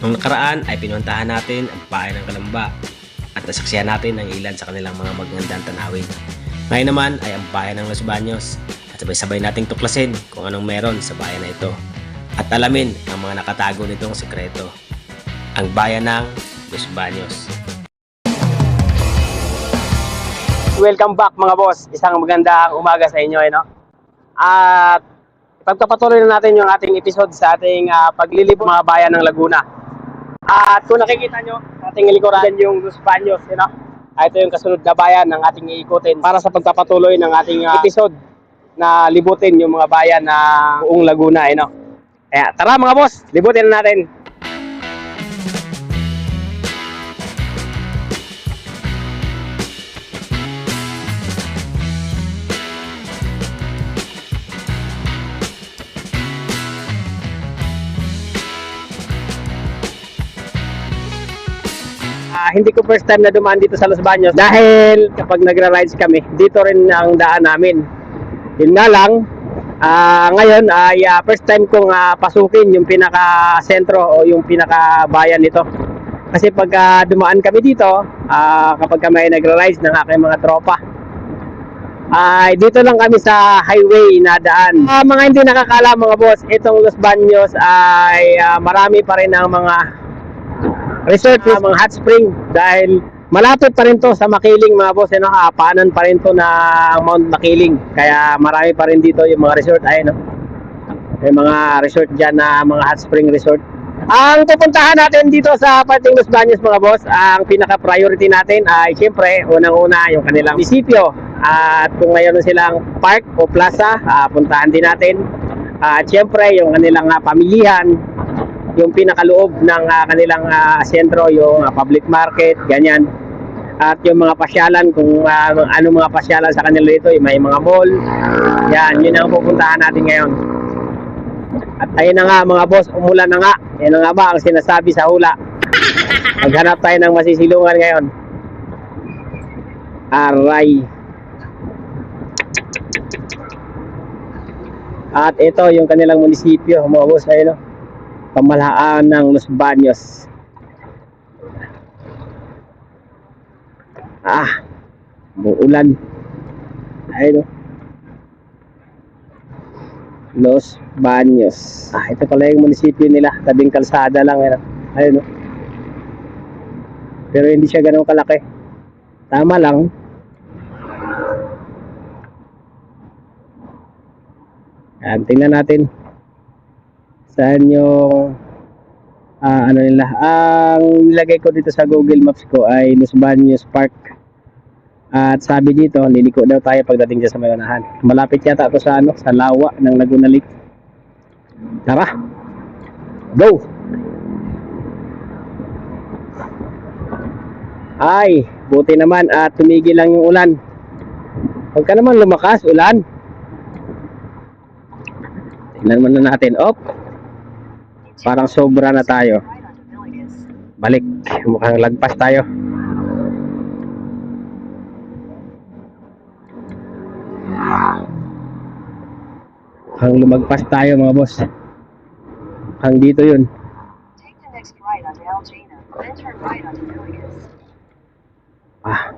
Nung nakaraan ay pinuntahan natin ang bahay ng Kalamba at nasaksihan natin ang ilan sa kanilang mga magandang tanawin. Ngayon naman ay ang bayan ng Los Baños at sabay-sabay nating tuklasin kung anong meron sa bayan na ito at alamin ang mga nakatago nitong sekreto. Ang bayan ng Los Baños. Welcome back mga boss. Isang magandang umaga sa inyo. Eh, no? At pagpapatuloy na natin yung ating episode sa ating uh, paglilibot mga bayan ng Laguna. At kung nakikita nyo, ating likuran yung Los Baños. You know? Ah, ito yung kasunod na bayan ng ating iikutin para sa pagpapatuloy ng ating uh, episode na libutin yung mga bayan na buong Laguna. You know? Kaya tara mga boss, libutin na natin. Hindi ko first time na dumaan dito sa Los Baños dahil kapag nagra-rides kami, dito rin ang daan namin. Yun nga lang, ah, ngayon ay ah, first time kong ah, pasukin yung pinaka-sentro o yung pinaka-bayan nito. Kasi pag ah, dumaan kami dito, ah, kapag kami ay nagra-rides ng aking mga tropa, ay dito lang kami sa highway na daan. Ah, mga hindi nakakala mga boss, itong Los Baños ay ah, marami pa rin ang mga resort ng mga hot spring dahil malapit pa rin to sa Makiling mga boss, ano, paanan pa rin to na Mount Makiling. Kaya marami pa rin dito yung mga resort ay no. May mga resort diyan na mga hot spring resort. Ang pupuntahan natin dito sa Parting Los Baños mga boss, ang pinaka-priority natin ay siyempre unang-una yung kanilang munisipyo. At kung mayroon silang park o plaza, ah, puntahan din natin. At siyempre yung kanilang ah, pamilihan, yung pinakaloob ng ah, kanilang ah, sentro, yung ah, public market, ganyan. At yung mga pasyalan, kung ah, ano mga pasyalan sa kanila dito, may mga mall. Yan, yun ang pupuntahan natin ngayon. At ayun na nga mga boss, umulan na nga. Yan nga ba ang sinasabi sa hula. Maghanap tayo ng masisilungan ngayon. Aray. At ito yung kanilang munisipyo, mga boss, ayun o pamahalaan ng Los Baños. Ah, muulan. Ayun. Los Baños. Ah, ito pala yung munisipyo nila. Tabing kalsada lang. Ayun. oh. Ayun. Pero hindi siya ganun kalaki. Tama lang. Yan, tingnan natin saan yung ah, ano nila? Ang nilagay ko dito sa Google Maps ko ay Los Baños Park. At sabi dito liliko daw tayo pagdating dyan sa may malapit yata ito sa ano sa lawa ng Laguna Lake. Tara go! Ay buti naman at tumigil lang yung ulan. Huwag ka naman lumakas ulan. Tingnan muna natin. Op Parang sobra na tayo. Balik. Mukhang lagpas tayo. Mukhang lumagpas tayo mga boss. Mukhang dito yun. Ah.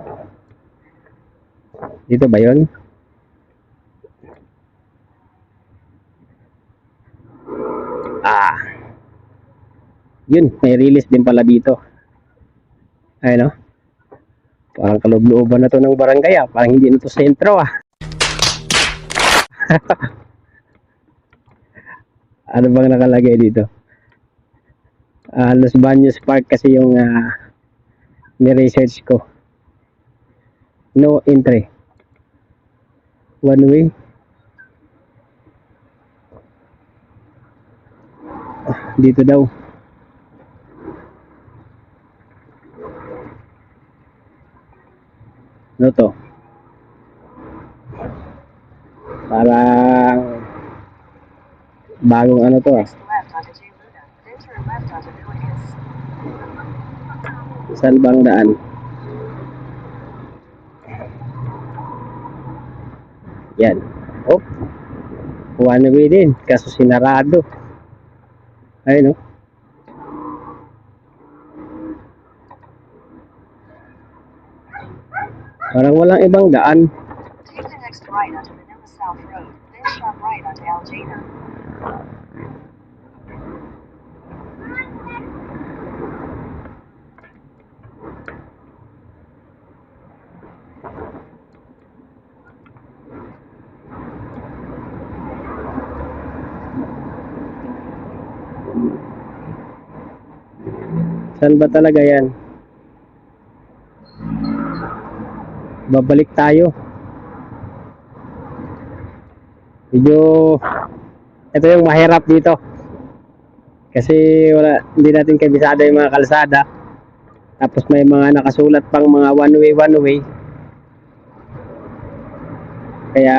Dito ba yun? Ah. Yun, may release din pala dito. Ayun no? Parang kaloob-looban na to ng barangay ah. Parang hindi na to sentro ah. ano bang nakalagay dito? Ah, Los Baños Park kasi yung ah, ni-research ko. No entry. One way. Ah, Dito daw. Ano to? Parang bagong ano to ah. Villiers. Salbang daan. Yan. Oh. One way din. Kaso sinarado. Ayun oh. Parang walang ibang daan. Take the next right onto Manila South Road, then sharp right onto Algena. Saan ba talaga yan? Babalik tayo. Medyo ito yung mahirap dito. Kasi wala hindi natin kabisado yung mga kalsada. Tapos may mga nakasulat pang mga one way one way. Kaya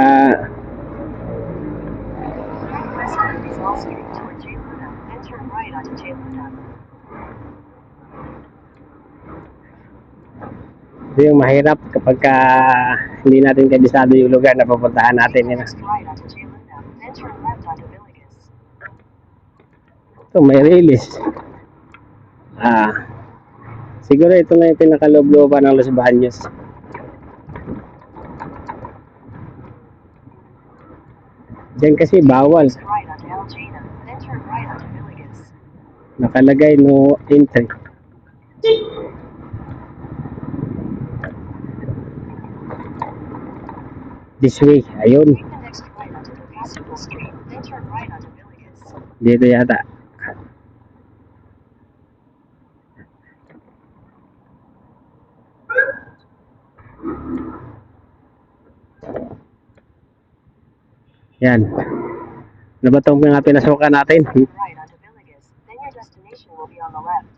ito yung mahirap kapag ka hindi natin kabisado yung lugar na pupuntahan natin. Yun. Ito, may release. Ah, siguro ito na yung pinakaloob-looban ng Los Baños. Diyan kasi bawal. Nakalagay no entry. This way. Ayun. Take the next right onto Pascal Street, then turn right onto Villegas. Dito yata. Yan. Ano ba itong mga pinasukan natin? Turn right onto Villegas, then your destination will be on the left.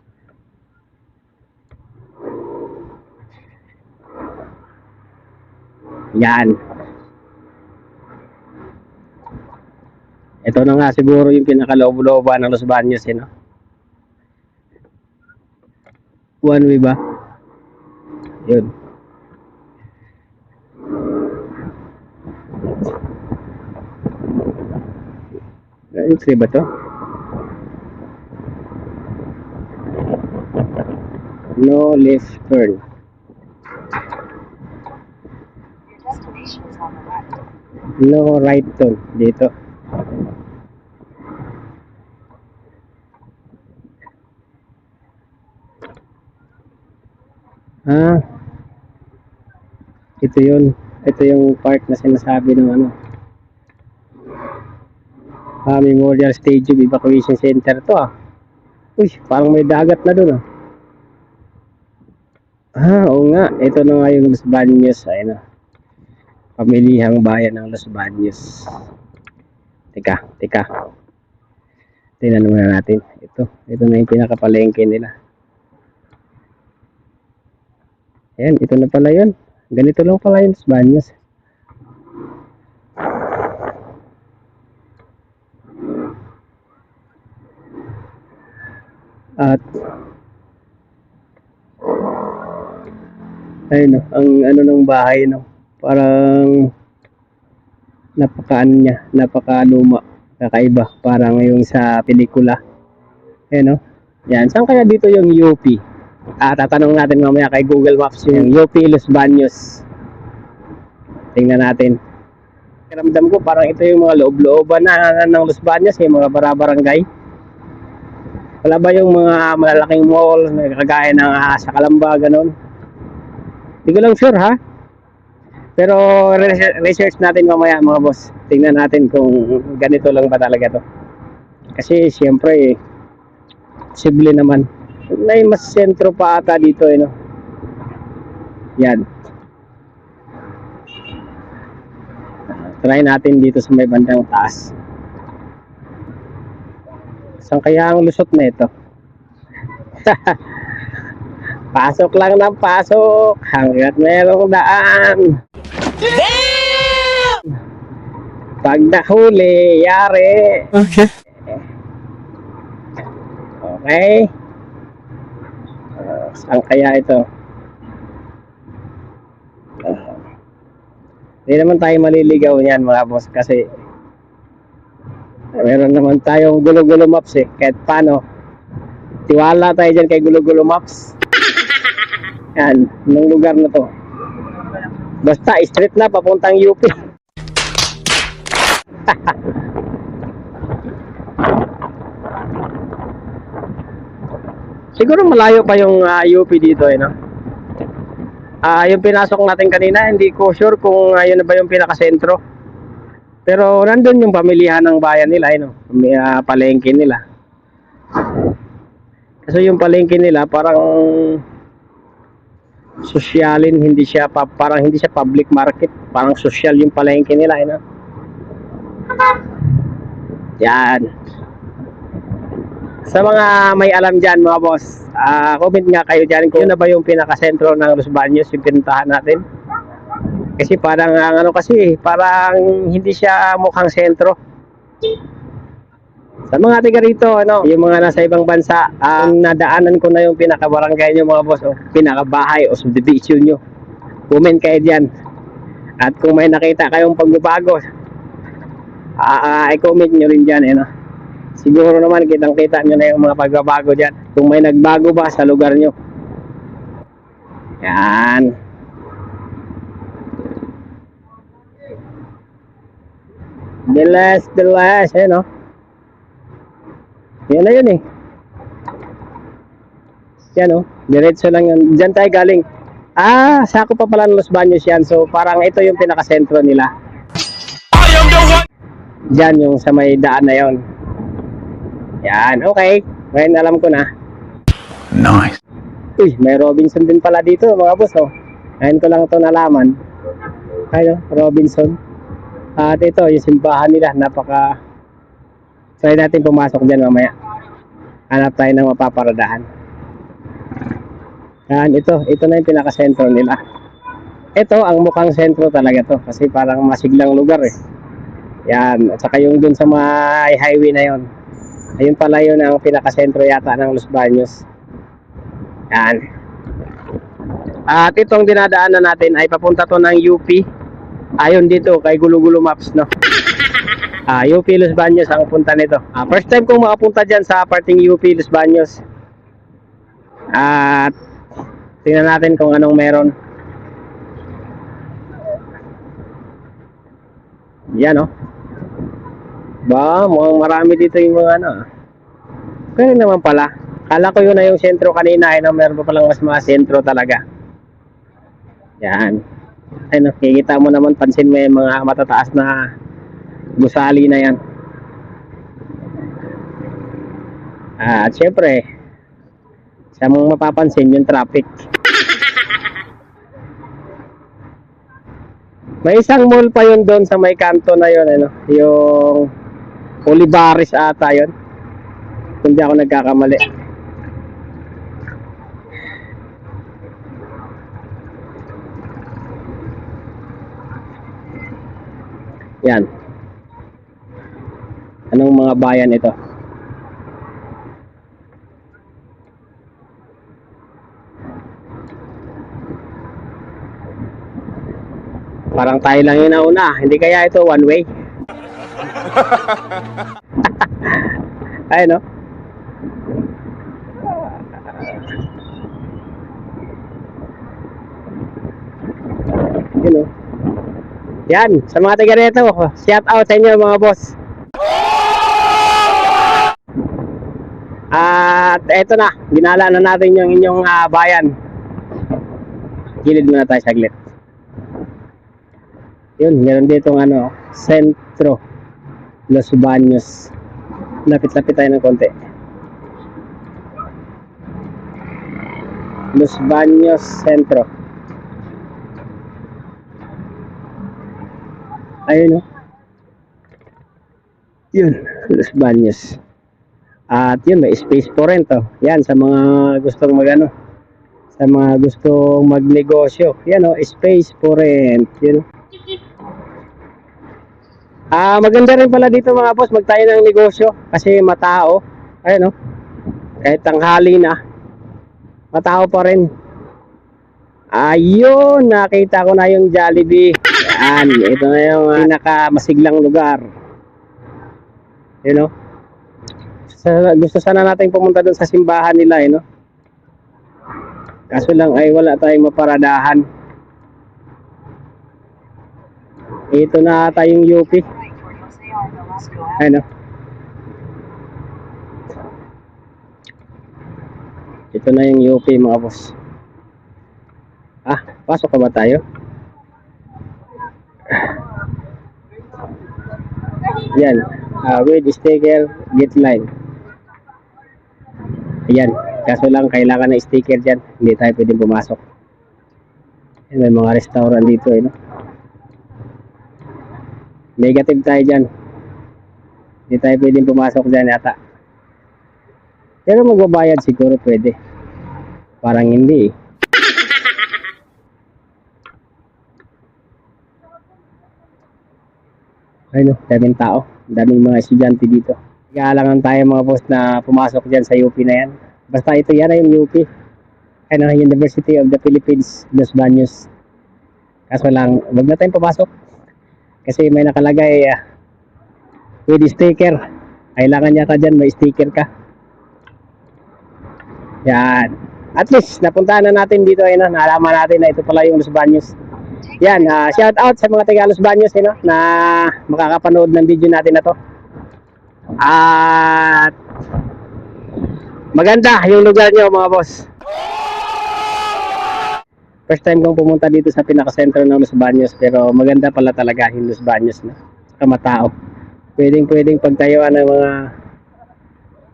Yan. Ito na nga siguro yung pinakaloob-looban ng Los Baños, eh, no? One way ba? Yun. Entry ba to? No left turn. No right turn dito. Ah. Ito 'yun. Ito yung part na sinasabi ng ano. Ah, Memorial Stadium Evacuation Center to ah. Uy, parang may dagat na doon ah. Ah, oo nga. Ito na nga yung Los Baños. Ayun ah pamilihang bayan ng Los Baños. Teka, teka. Tingnan muna natin. Ito, ito na yung pinakapalengke nila. Ayan, ito na pala yun. Ganito lang pala yung Baños. At ayun no, ang ano ng bahay no parang napakaano niya, napakaluma, kakaiba, parang yung sa pelikula. Ayan, no? Yan, saan kaya dito yung UP? Ah, tatanong natin mamaya kay Google Maps yung UP Los Baños. Tingnan natin. Ramdam ko parang ito yung mga loob-looban na ng Los Baños, yung mga barabarangay. Wala ba yung mga malalaking mall na kagaya ng ah, sa Kalamba, ganun? Hindi ko lang sure ha. Pero re- research natin mamaya mga boss. Tingnan natin kung ganito lang ba talaga to. Kasi siyempre, posible naman. May mas sentro pa ata dito eh, no? Yan. Try natin dito sa may bandang taas. Saan kaya ang lusot na ito? pasok lang ng pasok hanggat merong daan. Pag nahuli, yari. Okay. Okay. Saan kaya ito? Hindi naman tayo maliligaw niyan mga boss kasi meron naman tayong gulo-gulo maps eh. Kahit paano, tiwala tayo dyan kay gulo-gulo maps. Yan, ng lugar na to. Basta straight na papuntang UP. Siguro malayo pa yung ah, UP dito eh, no? Ah, yung pinasok natin kanina, hindi ko sure kung uh, yun na ba yung pinakasentro. Pero nandun yung pamilihan ng bayan nila, eh, no? Ah, palengke nila. Kasi yung palengke nila parang sosyalin, hindi siya pa, parang hindi siya public market, parang social yung palengke nila, eh, no? Yan. Sa mga may alam dyan, mga boss, ah, comment nga kayo dyan kung yun na ba yung pinakasentro ng Los Baños, yung pinuntahan natin. Kasi parang, ang ano kasi, parang hindi siya mukhang sentro. Sa mga tiga rito, ano, yung mga nasa ibang bansa, ang nadaanan ko na yung pinakabarangay nyo mga boss, o pinakabahay o subdivision nyo. Comment kayo dyan. At kung may nakita kayong pagbabago, ah, ah, i-comment nyo rin dyan, eh, no? Siguro naman kitang-kita nyo na yung mga pagbabago dyan. Kung may nagbago ba sa lugar nyo. Yan. Bilas, bilas, eh, no? Yan na yun, eh. Yan, oh. Diretso lang yun. Diyan tayo galing. Ah, sako pa pala ng Los Baños yan. So, parang ito yung pinakasentro nila. Diyan yung sa may daan na yon. Yan, okay. Ngayon alam ko na. Nice. Uy, may Robinson din pala dito, mga boss, oh. Ngayon ko lang ito nalaman. Ayo, Robinson. At ito, yung simbahan nila, napaka... Try natin pumasok dyan mamaya. Hanap tayo ng mapaparadahan. Yan, ito. Ito na yung pinakasentro nila. Ito, ang mukhang sentro talaga to. Kasi parang masiglang lugar eh. Yan. At saka yung dun sa may highway na yon. Ayun pala yun ang pinakasentro yata ng Los Baños. Yan. At itong dinadaanan natin ay papunta to ng UP. Ayon dito kay Gulo-Gulo Maps, no? Ah, UP Los Baños ang punta nito. Ah, first time kong makapunta dyan sa parting UP Los Baños. At tingnan natin kung anong meron. Yan, no? Ba, mukhang marami dito yung mga ano. Pero naman pala. Kala ko yun na yung sentro kanina. Eh, no? Meron pa palang mas mga sentro talaga. Yan. Ay, nakikita mo naman, pansin mo yung mga matataas na gusali na yan. Ah, at syempre, sa mong mapapansin yung traffic. May isang mall pa yun doon sa may kanto na yun, ano, yung Olivares ata yun. Kung di ako nagkakamali. Yan. Anong mga bayan ito? Parang tayo lang yung nauna. Hindi kaya ito one way? Ay, no? Yun. Yan, sa mga taga rito, shout out sa inyo mga boss. At eto na, ginala na natin yung inyong ah, bayan. Gilid muna tayo saglit. Yun, meron dito ano, Sentro Los Baños. Lapit-lapit tayo ng konti. Los Baños Centro. Ayun o. Yun, Los Baños. At yun, may space po rin to. Yan, sa mga gustong magano sa mga gustong magnegosyo. Yan o, space for rent. Yun. Ah, maganda rin pala dito mga boss, magtayo ng negosyo kasi matao. Ayun o. Kahit tanghali na, matao pa rin. Ayun, nakita ko na yung Jollibee. Yan, ito na yung pinaka masiglang lugar. You know? Sa, gusto sana natin pumunta doon sa simbahan nila, eh, no? Kaso lang ay wala tayong maparadahan. Ito na UP. R. Velasco Avenue. Ano? Ito na yung UP mga boss. Ah, pasok ka ba tayo? Yan. Ah, with sticker, get line. Ayan. Kaso lang, kailangan ng sticker dyan. Hindi tayo pwedeng pumasok. May mga restaurant dito eh, no? Negative tayo dyan. Hindi tayo pwedeng pumasok dyan yata. Pero magbabayad siguro pwede. Parang hindi eh. Ayun daming tao. Daming mga estudyante dito. Kailangan tayo mga boss na pumasok dyan sa UP na yan. Basta ito yan ay yung UP. Ano, University of the Philippines, Los Baños. Kaso lang, wag na tayong pumasok. Kasi may nakalagay ah, with sticker. Kailangan yata dyan may sticker ka. Yan. At least, napuntahan na natin dito. Ayun, na, nalaman natin na ito pala yung Los Baños. Yan, ah, shout out sa mga taga Los Baños eh, no, na makakapanood ng video natin na to. At maganda yung lugar nyo mga boss. First time kong pumunta dito sa pinaka-center ng Los Baños pero maganda pala talaga yung Los Baños na saka matao. Pwedeng pwedeng pagtayuan ng mga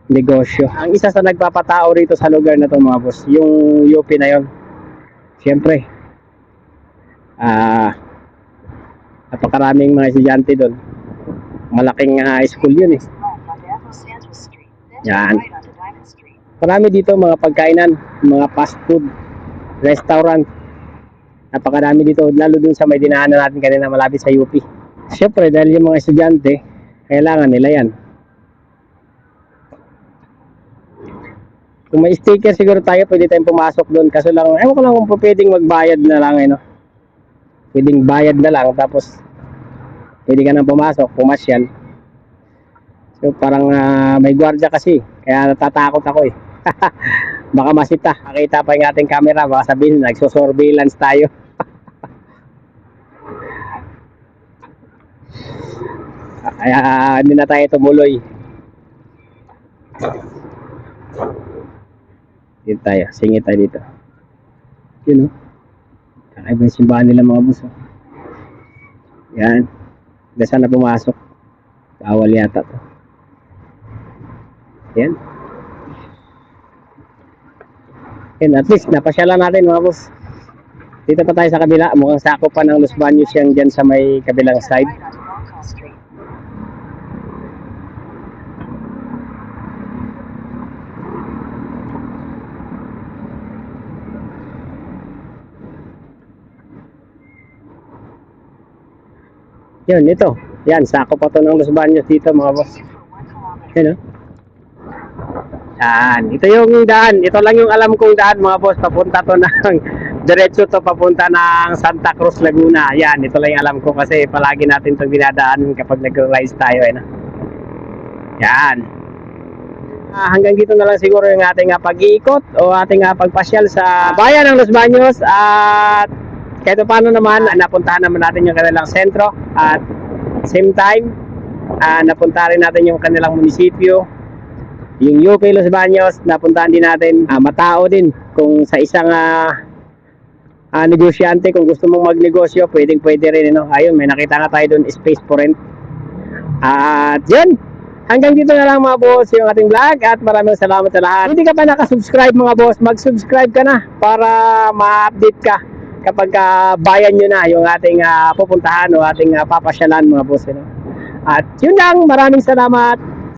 negosyo. Ang isa sa nagpapatao rito sa lugar na to mga boss, yung UP na yon. Siyempre, ah napakaraming mga estudyante doon. Malaking ah, school yun eh. Yan. Marami dito mga pagkainan, mga fast food, restaurant. Napakarami dito, lalo dun sa may dinaanan natin kanina malapit sa UP. Siyempre, dahil yung mga estudyante, kailangan nila yan. Kung may sticker siguro tayo, pwede tayong pumasok doon. Kaso lang, ewan ko lang kung pwedeng magbayad na lang, eh, no? Pwedeng bayad na lang, tapos pwede ka nang pumasok, pumasyal. So parang ah, may gwardiya kasi, kaya natatakot ako eh. baka masita. Nakita pa yung ating camera, baka sabihin nagsosurveillance tayo. Kaya hindi na tayo tumuloy. Dito tayo, singit tayo dito. Yun o. Kakaiba yung simbahan nila mga boss. oh. Yan. Hindi sana pumasok. Bawal yata to. Yan. Yan, at least napasyalan natin mga boss. Dito pa tayo sa kabila. Mukhang sakop pa ng Los Baños yan dyan sa may kabilang side. Yun, ito. Yan, sakop pa to ng Los Baños dito mga boss. Yan o. Yan. Ito yung daan. Ito lang yung alam kong daan mga boss. Papunta to ng diretso to papunta ng Santa Cruz, Laguna. Yan. Ito lang yung alam ko kasi palagi natin itong dinadaan kapag nag-rise tayo. Eh, no? Yan. Ah, hanggang dito na lang siguro yung ating ah, pag-iikot o ating ah, pagpasyal sa bayan ng Los Baños at kahit paano naman ah, napuntahan naman natin yung kanilang sentro at same time ah, napunta rin natin yung kanilang munisipyo. Yung UP Los Baños napuntahan din natin ah, matao din kung sa isang ah, ah, negosyante kung gusto mong magnegosyo pwedeng pwede rin ano? ayun may nakita nga tayo doon space for rent. At yun hanggang dito na lang mga boss yung ating vlog at maraming salamat sa lahat. Hindi ka pa nakasubscribe mga boss mag-subscribe ka na para ma-update ka kapag ah, bayan nyo na yung ating ah, pupuntahan o ating ah, papasyalan mga boss you know? at yun lang maraming salamat